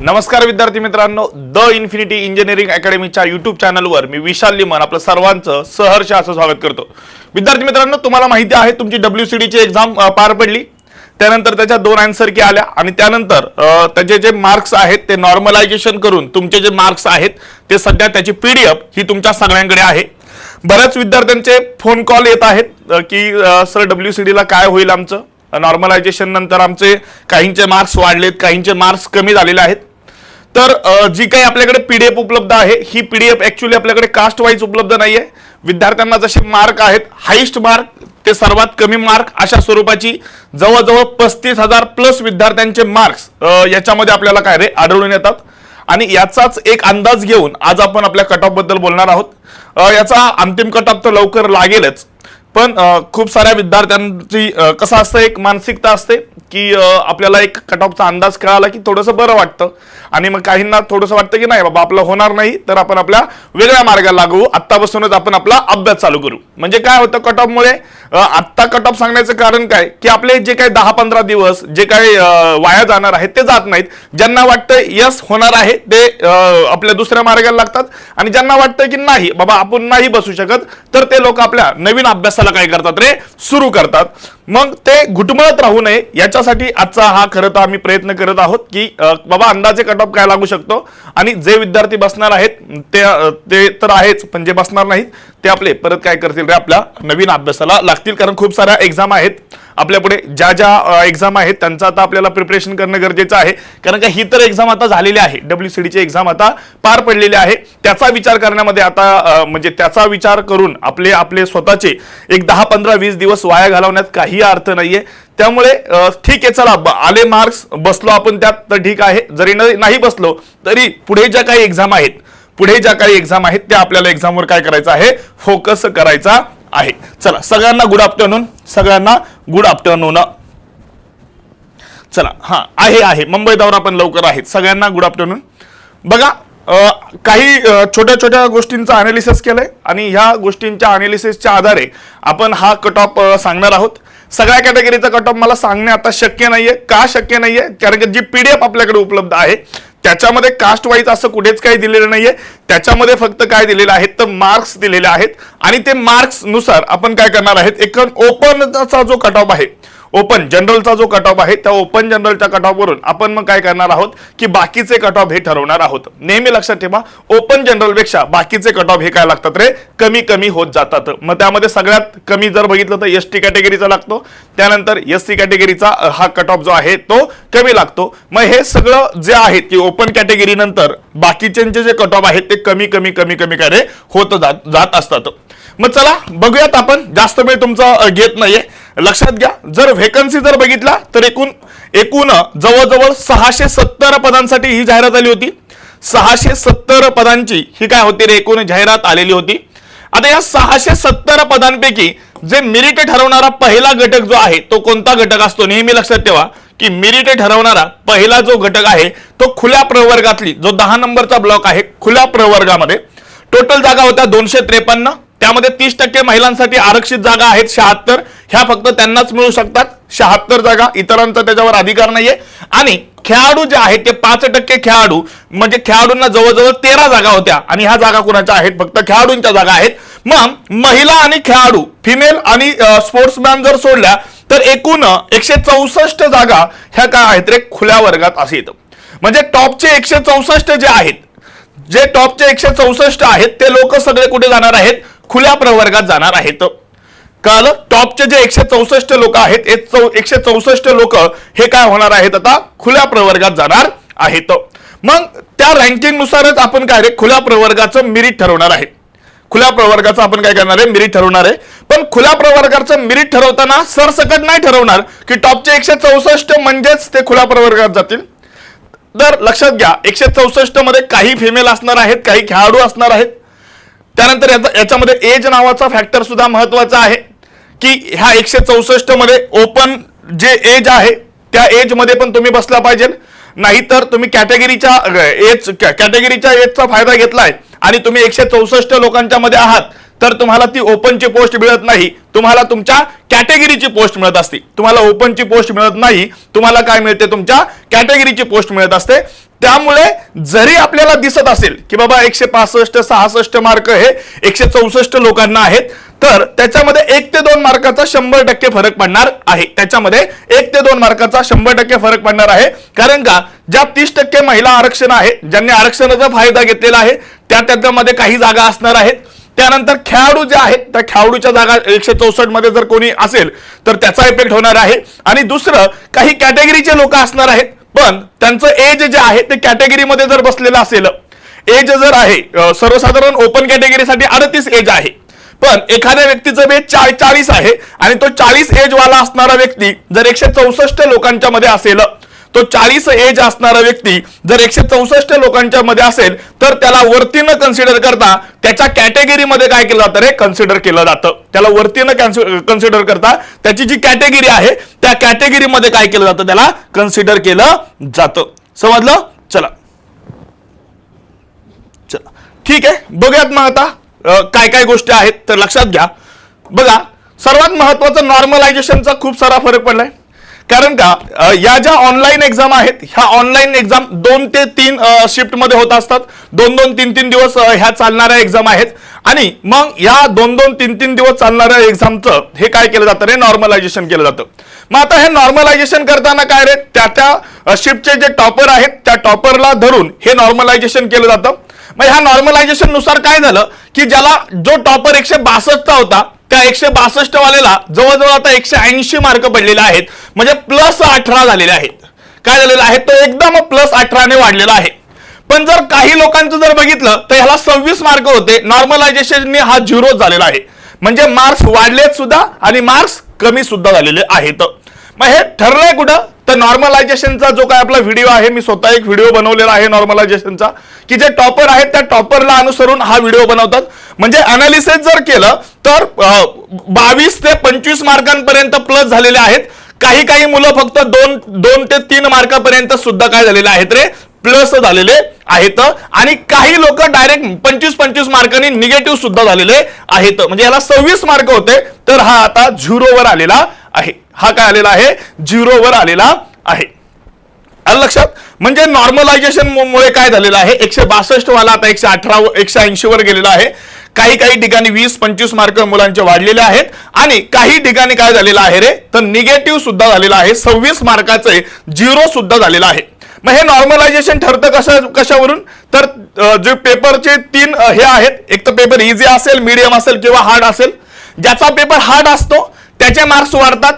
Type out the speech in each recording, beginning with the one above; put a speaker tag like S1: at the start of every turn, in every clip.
S1: नमस्कार विद्यार्थी मित्रांनो द इन्फिनिटी इंजिनिअरिंग अकॅडमीच्या युट्यूब चॅनलवर मी विशाल लिमन आपलं सर्वांचं सहर्ष असं स्वागत करतो. विद्यार्थी मित्रांनो तुम्हाला माहिती आहे तुमची डब्ल्यू सी डीची एक्झाम पार पडली. त्यानंतर त्याच्या दोन आन्सर की आल्या आणि त्यानंतर त्याचे जे मार्क्स आहेत ते नॉर्मलायझेशन करून तुमचे जे मार्क्स आहेत ते सध्या त्याची पीडीएफ ही तुमच्या सगळ्यांकडे आहे. बऱ्याच विद्यार्थ्यांचे फोन कॉल येत आहेत की सर डब्ल्यू सी डीला काय होईल आमचं? नॉर्मलायझेशन नंतर आमचे काहींचे मार्क्स वाढलेत काहींचे मार्क्स कमी झालेले आहेत. तर जी काही आपल्याकडे पीडीएफ उपलब्ध आहे ही पीडीएफ ऍक्च्युली आपल्याकडे कास्ट वाईज उपलब्ध नाहीये. विद्यार्थ्यांना जसे मार्क आहेत हाईस्ट मार्क ते सर्वात कमी मार्क अशा स्वरूपाची जवळजवळ पस्तीस हजार प्लस विद्यार्थ्यांचे मार्क्स याच्यामध्ये आपल्याला काय रे आढळून येतात. आणि याचाच एक अंदाज घेऊन आज आपण आपल्या कट ऑफबद्दल बोलणार आहोत. याचा अंतिम कट ऑफ तर लवकर लागेलच. पण खूप साऱ्या विद्यार्थ्यांची कसं असतं एक मानसिकता असते की आपल्याला एक कट ऑफचा अंदाज कळाला की थोडंसं बरं वाटतं. आणि मग काहींना थोडंसं वाटतं की नाही बाबा आपलं होणार नाही तर आपण आपल्या वेगळ्या मार्गाला लागू. आत्तापासूनच आपण आपला अभ्यास चालू करू. म्हणजे काय होतं कट ऑफमुळे आत्ता कट ऑफ सांगण्याचं कारण काय? की आपले जे काही दहा पंधरा दिवस जे काही वाया जाणार आहेत ते जात नाहीत. ज्यांना वाटतं यस होणार आहे ते आपल्या दुसऱ्या मार्गाला लागतात. आणि ज्यांना वाटतं की नाही बाबा आपण नाही बसू शकत तर ते लोक आपल्या नवीन अभ्यासाला काय करतात रे? सुरू करतात. मग ते घुटमळत राहू नये याच्यासाठी आजचा हा खरं तर आम्ही प्रयत्न करत आहोत की बाबा अंदाजे कट ऑफ काय लागू शकतो? आणि जे विद्यार्थी बसणार आहेत ते ते तर आहेच पण जे बसणार नाहीत ते आपले परत काय करतील रे आपल्या नवीन अभ्यासाला? लागतील कारण खूप साऱ्या एक्झाम आहेत. आपल्या पुढे ज्या ज्या एक्झाम आहेत त्यांचं आता आपल्याला प्रिपरेशन करणं गरजेचं आहे. कारण का ही तर एक्झाम आता झालेली आहे. डब्ल्यू सी ची एक्झाम आता पार पडलेली आहे. त्याचा विचार करण्यामध्ये आता म्हणजे त्याचा विचार करून आपले आपले स्वतःचे एक दहा पंधरा वीस दिवस वाया घालवण्यात काही अर्थ नाहीये. त्यामुळे ठीक आहे चला आले मार्क्स बसलो आपण त्यात तर ठीक आहे. जरी न- नाही बसलो तरी पुढे ज्या काही एक्झाम आहेत पुढे ज्या काही एक्झाम आहेत त्या आपल्याला एक्झामवर काय करायचं आहे? फोकस करायचा आहे. चला सगळ्यांना गुड आफ्टरनून सगळ्यांना गुड आफ्टरनून चला हा आहे आहे. मुंबई दौरा पण लवकर आहेत. सगळ्यांना गुड आफ्टरनून बघा काही छोट्या छोट्या गोष्टींचा अनालिसिस केलंय आणि ह्या गोष्टींच्या अनालिसिसच्या आधारे आपण हा कट ऑफ सांगणार आहोत. सगळ्या कॅटेगरीचा कट ऑफ मला सांगणे आता शक्य नाहीये. का शक्य नाहीये? कारण की जी पीडीएफ आपल्याकडे उपलब्ध आहे त्याच्यामध्ये कास्ट वाईज असं कुठेच काही दिलेलं नाहीये. त्याच्यामध्ये फक्त काय दिलेलं आहे तर मार्क्स दिलेले आहेत. आणि ते मार्क्सनुसार आपण काय करणार आहेत? एक ओपनचा जो कट ऑफ आहे ओपन जनरलचा जो कट ऑफ आहे त्या ओपन जनरलच्या कट ऑफवरून आपण मग काय करणार आहोत? की बाकीचे कट ऑफ हे ठरवणार आहोत. नेहमी लक्षात ठेवा ओपन जनरलपेक्षा बाकीचे कट ऑफ हे काय लागतात रे? कमी कमी होत जातात. मग त्यामध्ये सगळ्यात कमी जर बघितलं तर एस टी कॅटेगरीचा लागतो. त्यानंतर एस सी कॅटेगरीचा हा कट ऑफ जो आहे तो कमी लागतो. मग हे सगळं जे आहे की ओपन कॅटेगरी नंतर बाकीच्यांचे जे कट ऑफ आहेत ते कमी कमी कमी कमी काय रे? होत जात जात असतात. मग चला बघूयात आपण. जास्त वेळ तुमचा घेत नाहीये. लक्षात घ्या जर व्हेकन्सी जर बघितला तर एकूण एकूण जवळजवळ सहाशे सत्तर पदांसाठी ही जाहिरात आली होती. सहाशे सत्तर पदांची ही काय होती रे? एकूण जाहिरात आलेली होती. आता या सहाशे सत्तर पदांपैकी जे मिरिट ठरवणारा पहिला घटक जो आहे तो कोणता घटक असतो? नेहमी लक्षात ठेवा की मिरिट ठरवणारा पहिला जो घटक आहे तो खुल्या प्रवर्गातली जो दहा नंबरचा ब्लॉक आहे खुल्या प्रवर्गामध्ये टोटल जागा होत्या दोनशे त्रेपन्न त्यामध्ये तीस टक्के महिलांसाठी आरक्षित जागा आहेत शहात्तर. ह्या फक्त त्यांनाच मिळू शकतात. शहात्तर जागा इतरांचा त्याच्यावर अधिकार नाहीये. आणि खेळाडू जे आहेत ते पाच टक्के खेळाडू म्हणजे खेळाडूंना जवळजवळ तेरा जागा होत्या. आणि ह्या जागा कुणाच्या आहेत? फक्त खेळाडूंच्या जागा आहेत. मग महिला आणि खेळाडू फिमेल आणि स्पोर्ट्समॅन जर सोडल्या तर एकूण एकशे चौसष्ट जागा ह्या काय आहेत रे? खुल्या वर्गात असे म्हणजे टॉपचे एकशे चौसष्ट जे आहेत जे टॉपचे एकशे चौसष्ट आहेत ते लोक सगळे कुठे जाणार आहेत? खुल्या प्रवर्गात जाणार आहेत. काल टॉपचे जे एकशे चौसष्ट लोक आहेत चौ एकशे चौसष्ट लोक हे काय होणार आहेत? आता खुल्या प्रवर्गात जाणार आहेत. मग त्या रँकिंगनुसारच आपण काय रे? खुल्या प्रवर्गाचं मिरिट ठरवणार आहे. खुल्या प्रवर्गाचं आपण काय करणार आहे? मिरिट ठरवणार आहे. पण खुल्या प्रवर्गाचं मिरिट ठरवताना सरसकट नाही ठरवणार की टॉपचे एकशे चौसष्ट म्हणजेच ते खुल्या प्रवर्गात जातील. तर लक्षात घ्या एकशे चौसष्टमध्ये काही फिमेल असणार आहेत काही खेळाडू असणार आहेत. त्यानंतर याचा- याच्यामध्ये एज नावाचा फॅक्टर सुद्धा महत्त्वाचा आहे. की ह्या एकशे चौसष्टमध्ये ओपन जे एज आहे त्या एजमध्ये पण तुम्ही बसला पाहिजे. नाहीतर तुम्ही कॅटेगरीच्या एज कॅटेगरीच्या एजचा फायदा घेतलाय आणि तुम्ही एकशे चौसष्ट लोकांच्या मध्ये आहात तर तुम्हाला ती ओपनची पोस्ट मिळत नाही. तुम्हाला तुमच्या कॅटेगरीची पोस्ट मिळत असते. तुम्हाला ओपनची पोस्ट मिळत नाही तुम्हाला काय मिळते? तुमच्या कॅटेगरीची पोस्ट मिळत असते. त्यामुळे जरी आपल्याला दिसत असेल की बाबा एकशे पासष्ट सहासष्ट मार्क हे एकशे चौसष्ट लोकांना आहेत तर त्याच्यामध्ये एक ते दोन मार्काचा शंभर टक्के फरक पडणार आहे. त्याच्यामध्ये एक ते दोन मार्काचा शंभर टक्के फरक पडणार आहे. कारण का ज्या तीस टक्के महिला आरक्षण आहे ज्यांनी आरक्षणाचा फायदा घेतलेला आहे त्या त्याच्यामध्ये काही जागा असणार आहेत. त्यानंतर खेळाडू जे आहेत त्या खेळाडूच्या जागा एकशे चौसष्टमध्ये जर कोणी असेल तर त्याचा इफेक्ट होणार आहे. आणि दुसरं काही कॅटेगरीचे लोक असणार आहेत पण त्यांचं एज जे आहे ते कॅटेगरीमध्ये जर बसलेलं असेल एज जर आहे सर्वसाधारण ओपन कॅटेगरीसाठी अडतीस एज आहे. पण एखाद्या व्यक्तीचं वेज चा चाळीस आहे आणि तो चाळीस एज वाला असणारा व्यक्ती जर एकशे चौसष्ट लोकांच्या मध्ये असेल तो चाळीस एज असणारा व्यक्ती जर एकशे चौसष्ट लोकांच्या मध्ये असेल तर त्याला वरतीनं कन्सिडर करता त्याच्या कॅटेगरीमध्ये काय केलं जातं रे? कन्सिडर केलं जातं. त्याला वरतीनं कन्सिडर करता त्याची जी कॅटेगरी आहे त्या कॅटेगरीमध्ये काय केलं जातं? त्याला कन्सिडर केलं जातं. समजलं? चला. चला. ठीक आहे. बघूयात मग आता काय काय गोष्टी आहेत तर लक्षात घ्या. बघा सर्वात महत्वाचं नॉर्मलायझेशनचा खूप सारा फरक पडलाय. कारण का या ज्या ऑनलाईन एक्झाम आहेत ह्या ऑनलाईन एक्झाम दोन ते तीन शिफ्टमध्ये होत असतात. दोन दोन तीन तीन दिवस ह्या चालणाऱ्या एक्झाम आहेत. आणि मग या दोन दोन तीन तीन दिवस चालणाऱ्या एक्झामचं हे काय केलं जातं रे? नॉर्मलायझेशन केलं जातं. मग आता हे नॉर्मलायझेशन करताना काय रे? त्या त्या शिफ्टचे जे टॉपर आहेत त्या टॉपरला धरून हे नॉर्मलायझेशन केलं जातं. मग ह्या नॉर्मलायझेशननुसार काय झालं? की ज्याला जो टॉपर एकशे बासष्टचा होता त्या एकशे बासष्ट वालेला जवळजवळ आता एकशे ऐंशी मार्क पडलेले आहेत. म्हणजे प्लस अठरा झालेले आहेत. काय झालेलं आहे? तो एकदम प्लस अठराने वाढलेला आहे. पण जर काही लोकांचं जर बघितलं तर ह्याला सव्वीस मार्क होते. नॉर्मलायझेशनने हा झिरो झालेला आहे. म्हणजे मार्क्स वाढलेत सुद्धा आणि मार्क्स कमी सुद्धा झालेले आहेत. मग हे ठरलंय कुठं? तर नॉर्मलायझेशनचा जो काय आपला व्हिडिओ आहे मी स्वतः एक व्हिडिओ बनवलेला आहे नॉर्मलायझेशनचा की जे टॉपर आहेत त्या टॉपरला अनुसरून हा व्हिडिओ बनवतात. म्हणजे अनालिसिस जर केलं तर बावीस ते पंचवीस मार्कांपर्यंत प्लस झालेले आहेत. काही काही मुलं फक्त दोन दोन ते तीन मार्कापर्यंत सुद्धा काय झालेले आहेत रे? प्लस झालेले आहेत. आणि काही लोक डायरेक्ट पंचवीस पंचवीस मार्कांनी निगेटिव्ह सुद्धा झालेले आहेत. म्हणजे याला सव्वीस मार्क होते. तर हा आता झिरोवर आलेला आहे. हा काय आलेला आहे? झिरोवर आलेला आहे. लक्षात? म्हणजे नॉर्मलायझेशन मुळे काय झालेलं आहे? एकशे बासष्ट वाला आता एकशे अठरा एकशे ऐंशी वर गेलेला आहे. काही काही ठिकाणी वीस पंचवीस मार्क मुलांचे वाढलेले आहेत. आणि काही ठिकाणी काय झालेलं आहे रे? तर निगेटिव्ह सुद्धा झालेला आहे. सव्वीस मार्काचे झिरो सुद्धा झालेला आहे. मग हे नॉर्मलायझेशन ठरतं कशा कशावरून? तर जे पेपरचे तीन हे आहेत. एक तर पेपर इझी असेल मीडियम असेल किंवा हार्ड असेल. ज्याचा पेपर हार्ड असतो त्याचे मार्क्स वाढतात.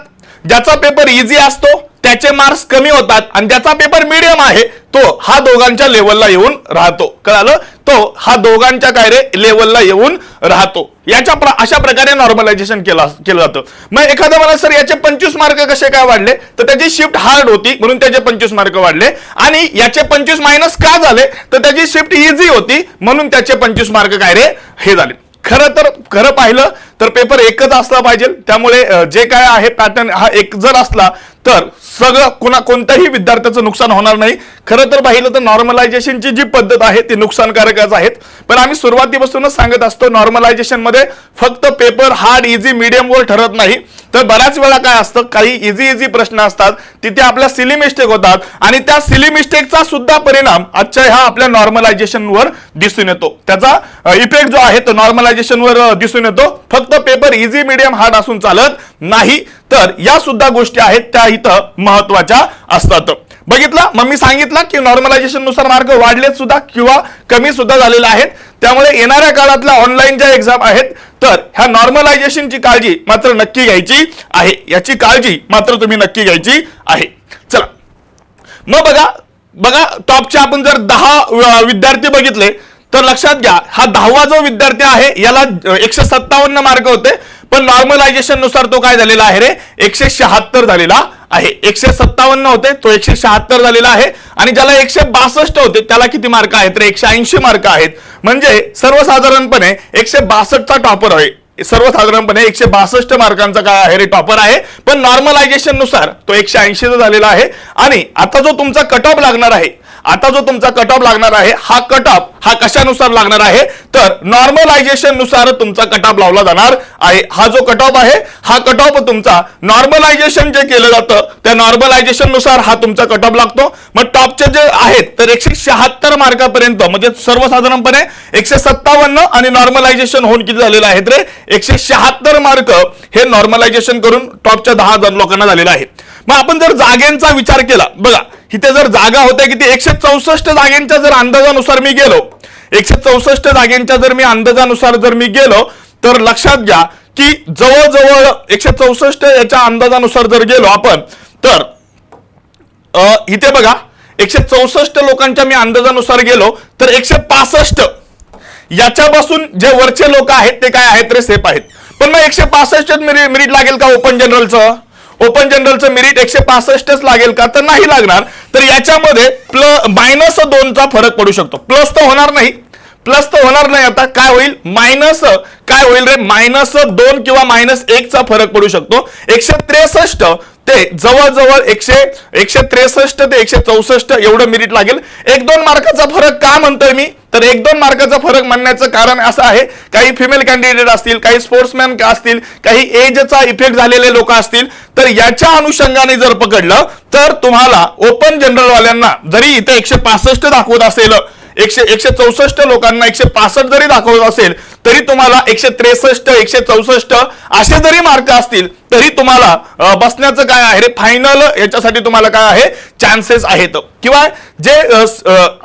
S1: ज्याचा पेपर इझी असतो त्याचे मार्क्स कमी होतात. आणि ज्याचा पेपर मीडियम आहे तो हा दोघांच्या लेवलला येऊन राहतो. कळालं? तो हा दोघांच्या काय रे लेवलला येऊन राहतो. याच्या प्र- अशा प्रकारे नॉर्मलायझेशन केलं केलं जातं. मग एखादा मला सर याचे पंचवीस मार्क कसे काय वाढले? तर त्याची शिफ्ट हार्ड होती म्हणून त्याचे पंचवीस मार्क वाढले. आणि याचे पंचवीस मायनस का झाले? तर त्याची शिफ्ट इझी होती म्हणून त्याचे पंचवीस मार्क काय रे हे झाले. खरं तर खरं पाहिलं तर पेपर एकच असला पाहिजे. त्यामुळे जे काय आहे पॅटर्न हा एक जर असला तर सगळं कुणा कोणत्याही विद्यार्थ्याचं नुकसान होणार नाही. खरं तर पाहिलं तर नॉर्मलायझेशनची जी पद्धत आहे ती नुकसानकारकच आहेत. पण आम्ही सुरुवातीपासूनच सांगत असतो नॉर्मलायझेशनमध्ये फक्त पेपर हार्ड इझी मिडियमवर ठरत नाही. तर बऱ्याच वेळा काय असतं काही इझी इझी प्रश्न असतात तिथे आपल्या सिली मिस्टेक होतात आणि त्या सिली मिस्टेकचा सुद्धा परिणाम आजच्या ह्या आपल्या नॉर्मलायझेशनवर दिसून येतो. त्याचा इफेक्ट जो आहे तो नॉर्मलायझेशनवर दिसून येतो. फक्त पेपर इझी मीडियम हार्ड असून चालत नाही. तर या सुद्धा गोष्टी आहेत त्या इथं महत्त्वाच्या असतात. बघितलं? मग मी सांगितलं की नॉर्मलायझेशननुसार मार्क वाढलेत सुद्धा किंवा कमी सुद्धा झालेले आहेत. त्यामुळे येणाऱ्या काळातल्या ऑनलाईन ज्या एक्झाम आहेत तर ह्या नॉर्मलायझेशनची काळजी मात्र नक्की घ्यायची आहे. याची काळजी मात्र तुम्ही नक्की घ्यायची आहे. चला. मग बघा बघा टॉपचे आपण जर दहा विद्यार्थी बघितले तर लक्षात घ्या हा दहावा जो विद्यार्थी आहे याला एकशे सत्तावन्न मार्क होते पण नॉर्मलायझेशननुसार तो काय झालेला आहे रे? एकशे शहात्तर झालेला आहे. एकशे सत्तावन्न होते तो एकशे शहात्तर झालेला आहे. आणि ज्याला एकशे बासष्ट होते त्याला किती मार्क आहेत तर एकशे ऐंशी मार्क आहेत. म्हणजे सर्वसाधारणपणे एकशे बासष्टचा टॉपर आहे. सर्वसाधारणपणे एकशे बासष्ट मार्कांचा काय आहे रे? टॉपर आहे. पण नॉर्मलायझेशननुसार तो एकशे ऐंशीचा झालेला आहे. आणि आता जो तुमचा कट ऑफ लागणार आहे आता जो तुमचा कट ऑफ लागणार आहे हा कट ऑफ हा कशानुसार लागणार आहे? तर नॉर्मलायझेशननुसार तुमचा कट ऑफ लावला जाणार आहे. हा जो कट ऑफ आहे हा कट ऑफ तुमचा नॉर्मलायझेशन जे केलं जातं त्या नॉर्मलायझेशननुसार हा तुमचा कट ऑफ लागतो. मग टॉपचे जे आहेत तर एकशे शहात्तर मार्कापर्यंत म्हणजे सर्वसाधारणपणे एकशे सत्तावन्न आणि नॉर्मलायझेशन होऊन किती झालेलं आहे रे? एकशे शहात्तर मार्क हे नॉर्मलायझेशन करून टॉपच्या दहा हजार लोकांना झालेलं आहे. मग आपण जर जागेंचा विचार केला बघा इथे जर जागा होत्या किती एकशे चौसष्ट जागेंच्या जर अंदाजानुसार मी गेलो एकशे चौसष्ट जागेंच्या जर मी अंदाजानुसार जर मी गेलो तर लक्षात घ्या की जवळजवळ एकशे चौसष्ट याच्या अंदाजानुसार जर गेलो आपण तर इथे बघा एकशे चौसष्ट लोकांच्या मी अंदाजानुसार गेलो तर एकशे पासष्ट याच्यापासून जे वरचे लोक आहेत ते काय आहेत रे सेफ आहेत. पण मग एकशे पासष्ट मेरिट लागेल का ओपन जनरलचं? ओपन जनरलचं मेरिट एकशे पासष्टच लागेल का? तर नाही लागणार. तर याच्यामध्ये प्ल मायनस दोनचा फरक पडू शकतो. प्लस तर होणार नाही. प्लस तर होणार नाही आता. काय होईल? मायनस काय होईल रे? मायनस दोन किंवा मायनस एकचा फरक पडू शकतो. एकशे त्रेसष्ट ते जवळजवळ एकशे एकशे त्रेसष्ट ते एकशे चौसष्ट एवढं मिरिट लागेल. एक दोन मार्काचा फरक का म्हणतोय मी? तर एक दोन मार्काचा फरक म्हणण्याचं कारण असं आहे. काही फिमेल कॅन्डिडेट असतील काही स्पोर्ट्समॅन असतील काही एजचा इफेक्ट झालेले लोक असतील तर याच्या अनुषंगाने जर पकडलं तर तुम्हाला ओपन जनरल वाल्यांना जरी इथे एकशे पासष्ट दाखवत असेल एकशे एकशे चौसष्ट लोकांना एकशे पासष्ट जरी दाखवत असेल तरी तुम्हाला एकशे त्रेसष्ट एकशे चौसष्ट असे जरी मार्क असतील तरी तुम्हाला बसण्याचं काय आहे? रे फायनल याच्यासाठी तुम्हाला काय आहे? चान्सेस आहेत. किंवा जे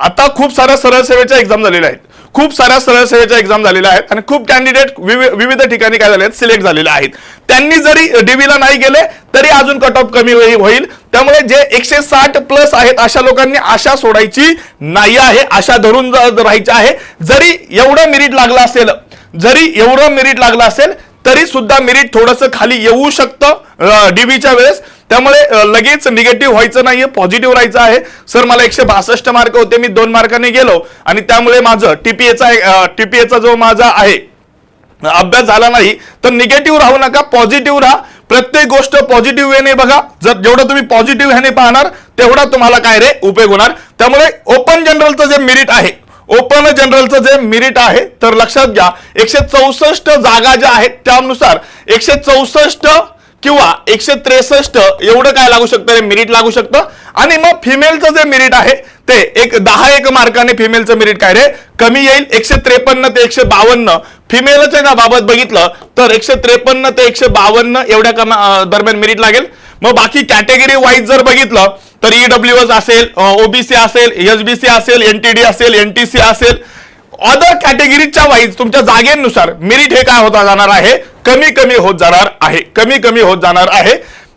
S1: आता खूप साऱ्या सरळ सेवेच्या एक्झाम झालेल्या आहेत. खूप साऱ्या सरळ सेवेच्या एक्झाम झालेल्या आहेत आणि खूप कॅन्डिडेट विविध ठिकाणी काय झाले आहेत सिलेक्ट झालेले आहेत. त्यांनी जरी डीबीला नाही गेले तरी अजून कट ऑफ कमी होई- होईल. त्यामुळे जे एकशे साठ प्लस आहेत अशा लोकांनी आशा सोडायची नाही आहे. आशा धरून राहायची आहे. जरी एवढं मेरिट लागलं असेल जरी एवढं मेरिट लागलं असेल तरी सुद्धा मेरिट थोडंसं खाली येऊ शकतं डीबीच्या वेळेस. त्यामुळे लगेच निगेटिव्ह व्हायचं नाहीये पॉझिटिव्ह राहायचं आहे. सर मला एकशे बासष्ट मार्क होते मी दोन मार्काने गेलो. आणि त्यामुळे माझं टीपीएचा टीपीएचा जो माझा आहे अभ्यास झाला नाही तर निगेटिव्ह राहू नका पॉझिटिव्ह राहा. प्रत्येक गोष्ट पॉझिटिव्ह वेने बघा. जर जेवढं तुम्ही पॉझिटिव्ह ह्याने पाहणार तेवढा तुम्हाला काय रे उपयोग होणार. त्यामुळे ओपन जनरलचं जे मेरिट आहे ओपन जनरलचं जे मेरिट आहे तर लक्षात घ्या एकशे चौसष्ट जागा ज्या आहेत त्यानुसार एकशे चौसष्ट किंवा एकशे त्रेसष्ट एवढं काय लागू शकतं? रे मेरिट लागू शकतं. आणि मग फिमेलचं जे मेरिट आहे ते एक दहा एक मार्काने फिमेलचं मेरिट काय रे? कमी येईल एकशे त्रेपन्न ते एकशे बावन्न. फिमेलच्या बाबत बघितलं तर एकशे त्रेपन्न ते एकशे बावन्न एवढ्या कमा दरम्यान मेरिट लागेल. मग बाकी कॅटेगरी वाईज जर बघितलं तर ईडब्ल्यू एस असेल ओबीसी असेल एसबीसी असेल एनटीडी असेल एनटीसी असेल अदर कॅटेगरीच्या वाईज तुमच्या जागेनुसार मेरिट हे काय होता जाणार आहे? कमी कमी होत जाणार आहे. कमी कमी होत जाणार आहे.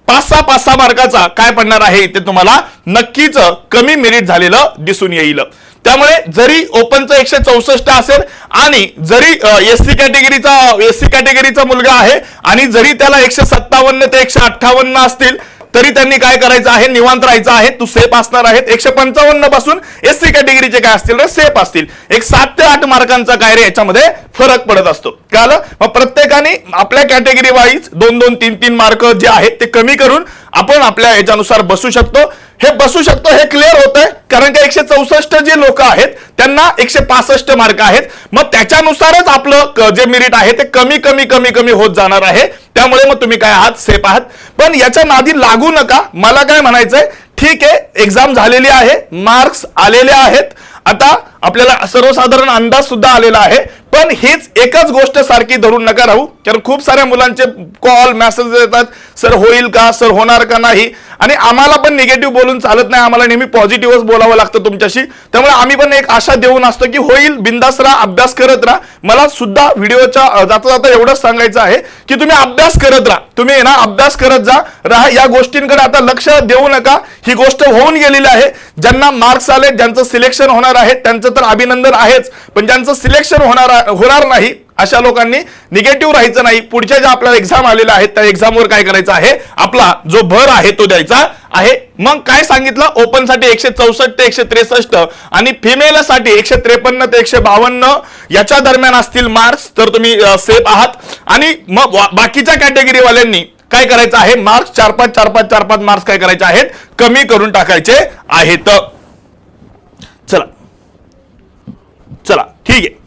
S1: पाच सहा पाच सहा मार्काचा काय पडणार आहे ते तुम्हाला नक्कीच कमी मेरिट झालेलं दिसून येईल. त्यामुळे जरी ओपनचं एकशे चौसष्ट असेल आणि जरी एससी कॅटेगरीचा एससी कॅटेगरीचा मुलगा आहे आणि जरी त्याला एकशे सत्तावन्न ते एकशे अठ्ठावन्न असतील तरी त्यांनी काय करायचं आहे? निवांत राहायचं आहे? तू सेफ असणार आहेत एकशे पंचावन्नपासून एस सी कॅटेगरीचे काय असतील रे? सेफ असतील. एक सात ते आठ मार्कांचा काय रे? याच्यामध्ये फरक पडत असतो. काल मग प्रत्येकाने आपल्या कॅटेगरी वाईज दोन दोन तीन तीन मार्क जे आहेत ते कमी करून आपण आपल्या याच्यानुसार बसू शकतो. हे बसू शकतो हे क्लिअर होत आहे कारण का एकशे चौसष्ट जे लोक आहेत त्यांना एकशे पासष्ट मार्क आहेत. मग त्याच्यानुसारच आपलं जे मेरिट आहे ते कमी कमी कमी कमी होत जाणार आहे. त्यामुळे मग तुम्ही काय आहात? सेफ आहात. पण याच्या नादी लागू नका. मला काय म्हणायचंय ठीक आहे एक्झाम झालेली आहे मार्क्स आलेले आहेत. आता आपल्याला सर्वसाधारण अंदाज सुद्धा आलेला आहे. पण हीच एकच गोष्ट सारखी धरून नका राहू. कारण खूप साऱ्या मुलांचे कॉल मेसेज येतात. सर होईल का? सर होणार का नाही? आणि आम्हाला पण निगेटिव्ह बोलून चालत नाही. आम्हाला नेहमी पॉझिटिव्हच बोलावं लागतं तुमच्याशी. त्यामुळे आम्ही पण एक आशा देऊन असतो की होईल. बिंदास राहा अभ्यास करत राहा. मला सुद्धा व्हिडिओच्या जाता जाता एवढंच सांगायचं आहे की तुम्ही अभ्यास करत राहा. तुम्ही ना अभ्यास करत जा. राहा. या गोष्टींकडे आता लक्ष देऊ नका. ही गोष्ट होऊन गेलेली आहे. ज्यांना मार्क्स आले ज्यांचं सिलेक्शन होणार आहे त्यांचं तर अभिनंदन आहेच. पण ज्यांचं सिलेक्शन होणार आहे होणार नाही अशा लोकांनी निगेटिव्ह राहायचं नाही. पुढच्या ज्या आपल्याला एक्झाम आलेल्या आहेत त्या एक्झामवर काय करायचं आहे? आपला जो भर आहे तो द्यायचा आहे. मग काय सांगितलं? ओपनसाठी एकशे चौसष्ट ते एकशे त्रेसष्ट आणि फिमेलसाठी एकशे त्रेपन्न ते एकशे बावन्न याच्या दरम्यान असतील मार्क्स तर तुम्ही सेफ आहात. आणि मग बाकीच्या कॅटेगरीवाल्यांनी काय करायचं आहे? मार्क्स चार पाच चार पाच चार पाच मार्क्स काय करायचे आहेत? कमी करून टाकायचे आहेत. चला. चला. ठीक आहे.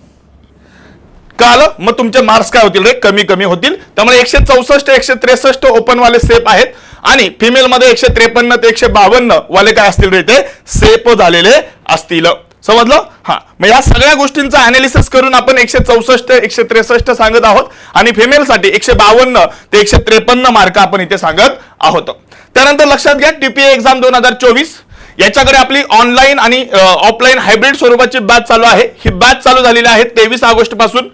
S1: आलं? मग तुमचे मार्क्स काय होतील रे? कमी कमी होतील. त्यामुळे एकशे चौसष्ट एकशे त्रेसष्ट ओपन वाले सेफ आहेत. आणि फिमेल मध्ये एकशे त्रेपन्न ते एकशे बावन्न वाले काय असतील रे ते? सेफ झालेले असतील. समजलं? हा. मग या सगळ्या गोष्टींचा अनालिसिस करून आपण एकशे चौसष्ट एकशे त्रेसष्ट सांगत आहोत. आणि फिमेल साठी एकशे बावन्न ते एकशे त्रेपन्न मार्क आपण इथे सांगत आहोत. त्यानंतर लक्षात घ्या टीपीए एक्झाम दोन हजार चोवीस. याच्याकडे आपली ऑनलाईन आणि ऑफलाईन हायब्रिड स्वरूपाची बॅच चालू आहे. ही बॅच चालू झालेली आहे तेवीस ऑगस्टपासून.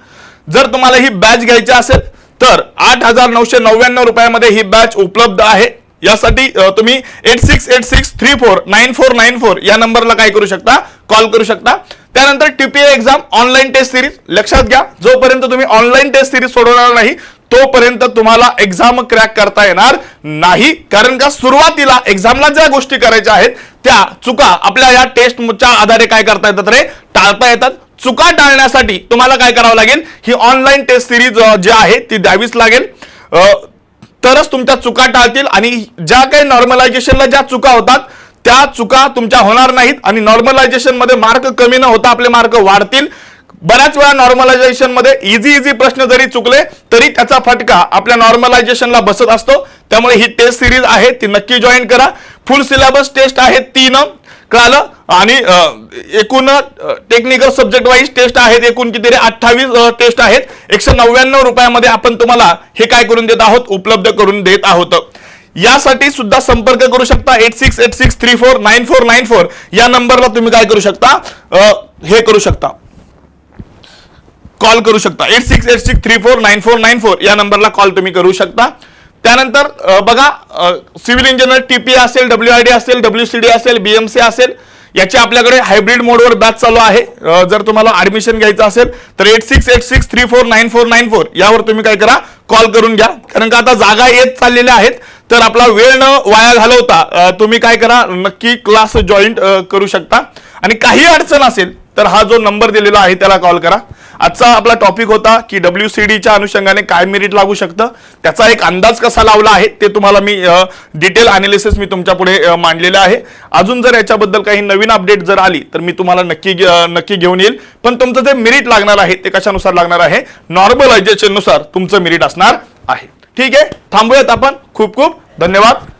S1: जर तुम्हाला ही बॅच घ्यायची असेल तर आठ हजार नऊशे नव्याण्णव रुपयामध्ये ही बॅच उपलब्ध आहे. यासाठी तुम्ही eight six eight six three four nine four nine four या नंबरला काय करू शकता? कॉल करू शकता. त्यानंतर TPA exam online test series लक्षात घ्या. जोपर्यंत तुम्ही ऑनलाईन टेस्ट सिरीज सोडवणार नाही तोपर्यंत तुम्हाला एक्झाम क्रॅक करता येणार नाही. कारण का सुरुवातीला एक्झामला ज्या गोष्टी करायच्या आहेत त्या चुका आपल्या या टेस्टच्या आधारे काय करता येतात रे? टाळता येतात. चुका टाळण्यासाठी तुम्हाला काय करावं लागेल? ही ऑनलाईन टेस्ट सिरीज जी आहे ती द्यावीच लागेल. तरच तुमच्या चुका टाळतील आणि ज्या काही नॉर्मलायझेशनला ज्या चुका होतात त्या चुका तुमच्या होणार नाहीत आणि नॉर्मलायझेशनमध्ये मार्क कमी न होता आपले मार्क वाढतील. बऱ्याच वेळा नॉर्मलायझेशनमध्ये इझी इझी प्रश्न जरी चुकले तरी त्याचा फटका आपल्या नॉर्मलायझेशनला बसत असतो. त्यामुळे ही टेस्ट सिरीज आहे ती नक्की जॉईन करा. फुल सिलेबस टेस्ट आहे तीन. कळालं? आणि एकूण टेक्निकल सब्जेक्ट वाईज टेस्ट आहेत एकूण किती तरी अठ्ठावीस टेस्ट आहेत. एकशे नव्याण्णव रुपयामध्ये आपण तुम्हाला हे काय करून देत आहोत उपलब्ध करून देत आहोत. यासाठी सुद्धा संपर्क करू शकता eight six eight six three four nine four nine four या नंबरला तुम्ही काय करू शकता? हे करू शकता. कॉल करू शकता. Eight six eight six three four nine four nine four या नंबरला कॉल तुम्ही करू शकता. त्यानंतर बघा सिव्हिल इंजिनियर टीपी असेल डब्ल्यू आय डी असेल डब्ल्यू सी डी असेल बीएमसी असेल याची आपल्याकडे हायब्रिड मोडवर बॅच चालू आहे. जर तुम्हाला ऍडमिशन घ्यायचं असेल तर eight six eight six three four nine four nine four यावर तुम्ही काय करा कॉल करून घ्या. कारण का आता जागा येत चाललेल्या आहेत तर आपला वेळ न वाया घालवता तुम्ही काय करा नक्की क्लास जॉईन करू शकता. आणि काही अडचण असेल तर हा जो नंबर दिलेला आहे त्याला कॉल करा. आजचा आपला टॉपिक होता की डब्ल्यू सी डीच्या अनुषंगाने काय मेरिट लागू शकतं त्याचा एक अंदाज कसा लावला आहे ते तुम्हाला मी डिटेल अनालिसिस मी तुमच्यापुढे मांडलेलं आहे. अजून जर याच्याबद्दल काही नवीन अपडेट जर आली तर मी तुम्हाला नक्की नक्की घेऊन येईल. पण तुमचं जे मेरिट लागणार आहे ते कशानुसार लागणार आहे? नॉर्मलायझेशननुसार तुमचं मेरिट असणार आहे. ठीक आहे? थांबूयात आपण. खूप खूप धन्यवाद.